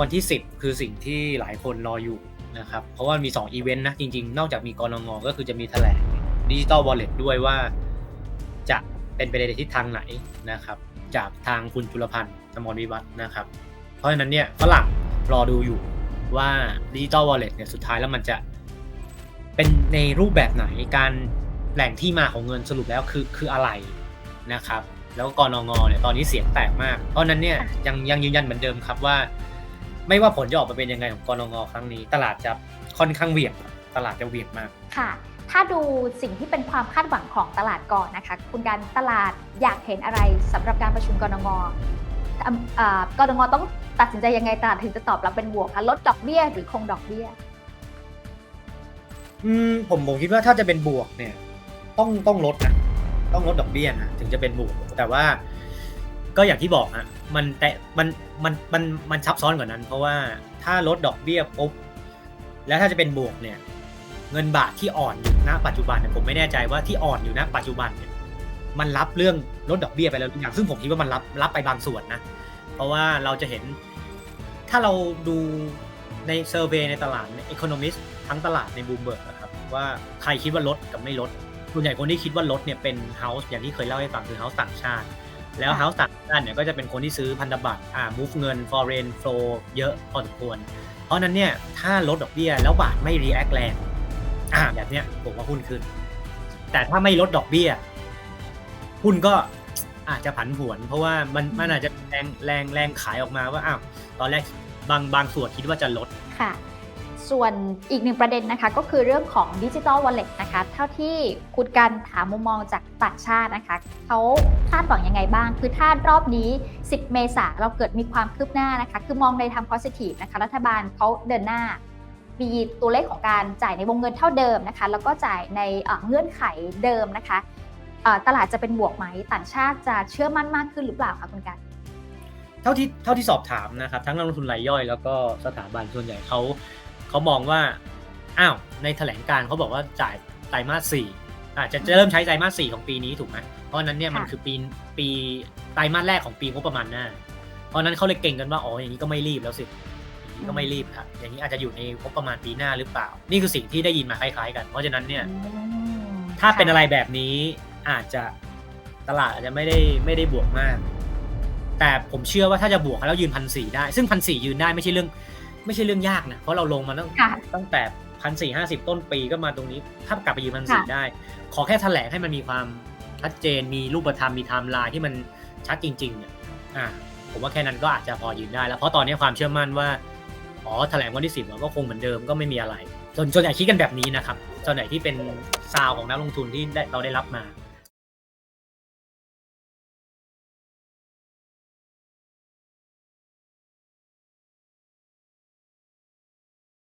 วันที่ 10 คือสิ่งที่หลายคนรออยู่นะครับ เพราะว่ามี 2 อีเวนต์นะ จริง ๆ นอกจากมีกรงงก็คือจะมีแถลงดิจิตอลวอลเล็ตด้วยว่า จะเป็นไปในทิศทางไหนนะครับ จากทางคุณจุลพันธ์สมรวิวัฒนะครับ เพราะฉะนั้นเนี่ยฝรั่งรอดูอยู่ว่าดิจิตอลวอลเล็ตเนี่ยสุดท้ายแล้วมันจะเป็นในรูปแบบไหนการแหล่งที่มาของเงินสรุปแล้วคือคืออะไรนะครับ แล้วกรงงเนี่ยตอนนี้เสียงแตกมาก เพราะฉะนั้นเนี่ยยังยังยืนยันเหมือนเดิมครับว่า ไม่ว่าผลจะออกมาเป็นยังไงของกรงงครั้งนี้ ตลาดจะค่อนข้างเหวี่ยงตลาดจะเหวี่ยงมากค่ะ ถ้าดูสิ่งที่เป็นความคาดหวังของตลาดก่อนนะคะ คุณการตลาดอยากเห็นอะไรสำหรับการประชุมกรงงอ่ำอ่ากรงงต้องตัดสินใจยังไงตลาดถึงจะตอบรับเป็นบวกคะลดดอกเบี้ยหรือคงดอกเบี้ยอืมผมผมคิดว่าถ้าจะเป็นบวกเนี่ย ต้องต้องลดนะต้องลดดอกเบี้ยนะถึงจะเป็นบวกแต่ว่า ก็อย่างที่บอกฮะมันแต่มันมันมันมันซับซ้อนกว่านั้น เพราะว่าถ้าลดดอกเบี้ยปุ๊บแล้วถ้าจะเป็นบวกเนี่ย เงินบาทที่อ่อนอยู่ณปัจจุบันเนี่ยผมไม่แน่ใจว่าที่อ่อนอยู่ณปัจจุบันเนี่ยมันรับเรื่องลดดอกเบี้ยไปแล้วอยังซึ่งผมคิดว่ามันรับรับไปบางส่วนนะเพราะว่าเราจะเห็นถ้าเราดูในเซอร์เวยในตลาดใน Economist ทั้งตลาดในบูมเบิร์กนะครับว่าใครคิดว่าลดกับไม่ลดส่วนใหญ่คนที่คิดว่าลดเนี่ยเป็น House อย่างที่เคยเล่าให้ฟังคือ House ต่างชาติ แล้ว ค่ะ House ต่างชาติเนี่ยก็จะเป็นคนที่ซื้อพันธบัตรอ่า move เงิน foreign flow เยอะพอสมควร เพราะฉะนั้นเนี่ยถ้าลดดอกเบี้ยแล้วบาทไม่ react แรงอ่าแบบเนี้ยผมว่าหุ้นขึ้น แต่ถ้าไม่ลดดอกเบี้ย หุ้นก็อาจจะผันผวน เพราะว่ามันมันอาจจะแรงแรงแรงขายออกมาว่าอ้าวตอนแรกบางบางส่วนคิดว่าจะลด ค่ะ ส่วนอีกหนึ่งประเด็นนะคะก็คือเรื่องของดิจิ t a ลวอลเล็ตนะคะเท่าที่คุณการถามมุมมองจากต่างชาตินะคะเขาคาดหวังยังไงบ้าง คือถ้ารอบนี้ 10 เมษาเราเกิดมีความคืบหน้านะคะคือมองในทาง positive นะคะรัฐบาลเขาเดินหน้ามีตัวเลขของการจ่ายในวงเงินเท่าเดิมนะคะแล้วก็จ่ายในเงื่อนไขเดิมนะคะตลาดจะเป็นบวกไหมต่างชาติจะเชื่อมั่นมากขึ้นหรือเปล่าคะคุณการเท่าที่เท่าที่สอบถามนะครับทั้งนักลงทุนรายย่อยแล้วก็สถาบันส่วนใหญ่เขา เขามองว่า อ้าว ในแถลงการเขาบอกว่าจ่ายไตรมาสสี่อาจจะจะเริ่มใช้ไตรมาสสี่ของปีนี้ถูกไหมเพราะฉะนั้นเนี่ยมันค่ะคือปีปีไตรมาสแรกของปีงบประมาณหน้า เพราะฉะนั้นเขาเลยเก่งกันว่า อ๋อ อย่างนี้ก็ไม่รีบแล้วสิอย่างนี้ก็ไม่รีบครับอย่างนี้อาจจะอยู่ในงบประมาณปีหน้าหรือเปล่า นี่คือสิ่งที่ได้ยินมาคล้ายๆ กัน เพราะฉะนั้นเนี่ยอืมถ้าเป็นค่อะไรแบบนี้อาจจะตลาดอาจจะไม่ได้ไม่ได้บวกมาก แต่ผมเชื่อว่าถ้าจะบวกแล้วยืนพันสี่ได้ ซึ่งพันสี่ยืนได้ไม่ใช่เรื่อง ไม่ใช่เรื่องยากนะเพราะเราลงมาตั้งค่ะตั้งแต่พันสี่ห้าสิบต้นปีก็มาตรงนี้ถ้ากลับไปยืนพันค่ะสี่ได้ ขอแค่แถลงให้มันมีความชัดเจนมีรูปธรรมมีไทม์ไลน์ที่มันชัดจริงๆเนี่ยอ่าผมว่าแค่นั้นก็อาจจะพอยืนได้แล้วเพราะตอนนี้ความเชื่อมั่นว่าอ๋อแถลงวันที่สิบก็คงเหมือนเดิมก็ไม่มีอะไรส่วนส่วนใหญ่คิดกันแบบนี้นะครับส่วนใหญ่ที่เป็นซาวของนักลงทุนที่ได้เราได้รับมา